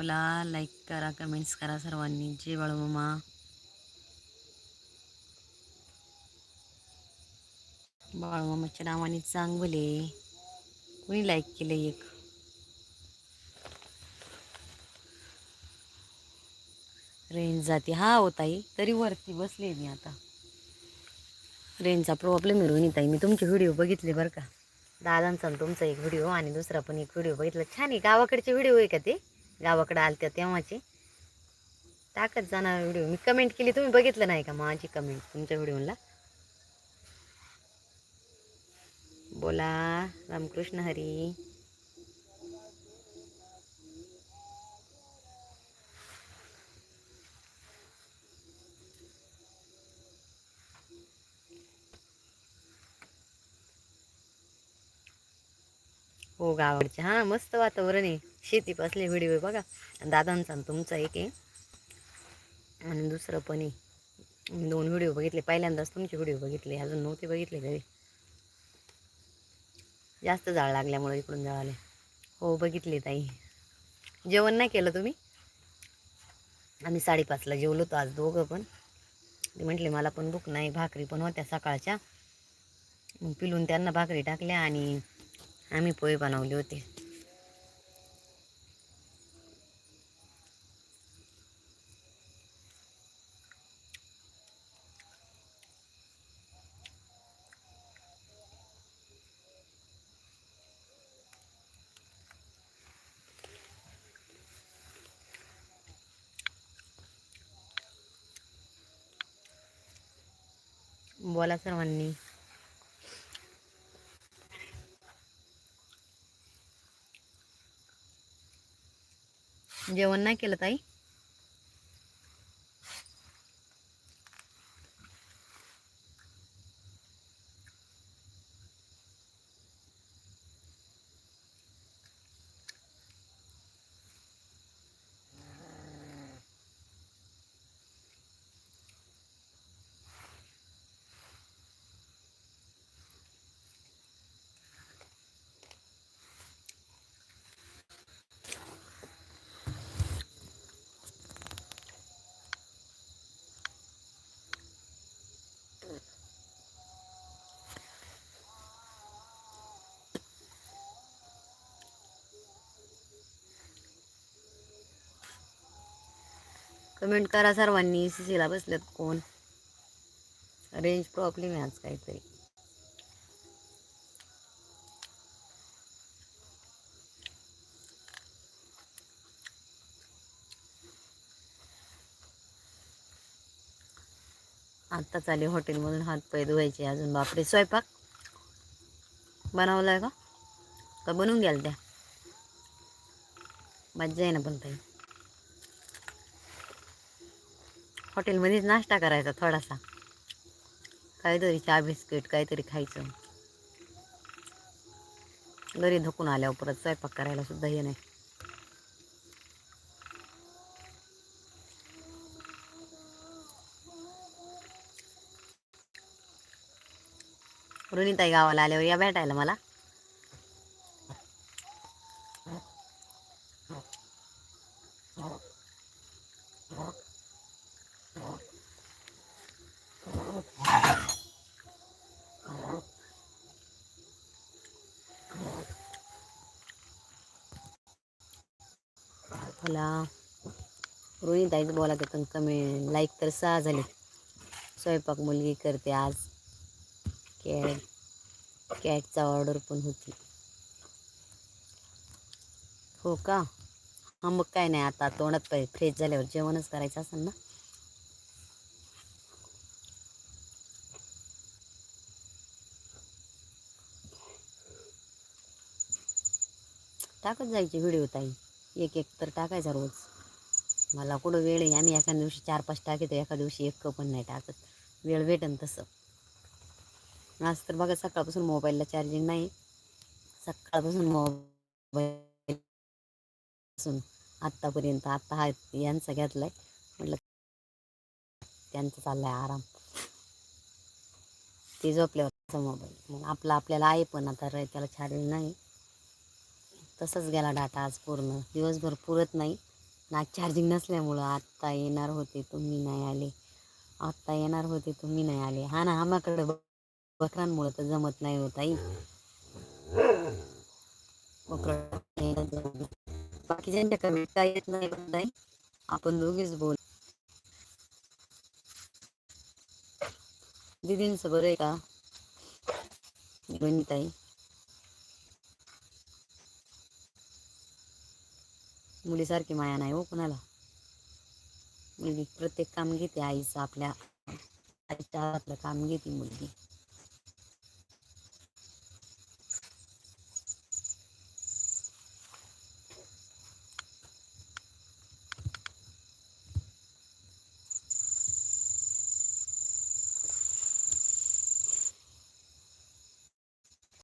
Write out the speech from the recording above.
बोला लाईक करा कमेंट्स करा सर्वांनी. जय बाळूमामा बाळूमामाच्या नावाने चांगले. कुणी लाईक केले एक? रेंज जाते. हा हो ताई तरी वरती बसले मी आता. रेंजचा प्रॉब्लेम आहे रोहिणी ताई. मी तुमचे व्हिडिओ बघितले बरं का. दादांचा तुमचा एक व्हिडिओ आणि दुसरा पण एक व्हिडिओ बघितला. छान आहे. गावाकडचे व्हिडिओ आहे का ते? गावाकडे आलत्या तेव्हाचे. टाकत जाणार व्हिडिओ. मी कमेंट केली तुम्ही बघितलं नाही का माझी कमेंट तुमच्या व्हिडिओला? बोला रामकृष्ण हरी. हो गावाकडचे. हां मस्त वातावरण आहे. शेतीपासले व्हिडिओ आहे बघा. आणि दादांचा आणि तुमचा एक आहे. आणि दुसरं पण आहे. मी दोन व्हिडिओ बघितले. पहिल्यांदाच तुमचे व्हिडिओ बघितले. अजून नव्हते बघितले घरी. जास्त जाळ लागल्यामुळे इकडून जळाले. हो बघितले ताई. जेवण नाही केलं तुम्ही? आम्ही साडेपाचला जेवलो होतो आज दोघं पण. ते म्हटले मला पण भूक नाही. भाकरी पण होत्या सकाळच्या. मग पिलून त्यांना भाकरी टाकल्या आणि आम्ही पोहे बनवले होते. बोला सर्वांनी. जेवण नाही केलं ताई? कमेंट करा सर्वांनी सी सीला बसल्यात कोण? रेंज प्रॉब्लेम आहे आज काहीतरी. आत्ताच आले हॉटेलमधून हात पाय धुवायचे अजून बापरे स्वयंपाक? बनवला का? का बनवून घ्याल त्या? मज्जा आहे ना पण ताई. हॉटेलमध्येच नाश्ता करायचा थोडासा. काहीतरी चहा बिस्किट काहीतरी खायचं. घरी धकून आल्यावर परत स्वयंपाक करायला सुद्धा हे नाही. रुनीताई गावाला आल्यावर या भेटायला मला. मला रोहिताईच बोला पण कमी लाईक तर सहा झाले. स्वयंपाक मुलगी करते आज. कॅट कॅटचा ऑर्डर पण होती. हो का? हा मग काय नाही आता तोंडात पाहिजे फ्रेश झाल्यावर जेवणच करायचं असेल ना? टाकत जायचे व्हिडिओ ताई. एक एक तर टाकायचा रोज. मला कुठं वेळ आहे? आम्ही एका दिवशी चार पाच टाकतो एका दिवशी एक पण नाही टाकत. वेळ भेटन तसं. आज तर बघा सकाळपासून मोबाईलला चार्जिंग नाही. सकाळपासून मोबाईल आत्तापर्यंत आत्ता हा यांचा घेतलाय. म्हटलं त्यांचा चाललाय आराम. ते झोपल्यावर मोबाईल मग आपला आपल्याला आहे पण आता त्याला चार्जिंग नाही. तसंच गेला डाटा आज पूर्ण. दिवसभर पुरत नाही. ना चार्जिंग नसल्यामुळं आत्ता येणार होते तुम्ही नाही आले. आत्ता येणार होते तुम्ही नाही आले. हा ना आम्हाकडे बकरांमुळं तर जमत नाही होत आई बाकीच्यांच्या कमेंट काय येत नाही हो ताई. आपण दोघीच बोल दिदींचं बरं आहे का? गणिताई मुलीसारखी माया नाही हो कुणाला. मुलगी प्रत्येक काम घेते आईचं आपल्या आईच्या हातातलं काम घेते मुलगी.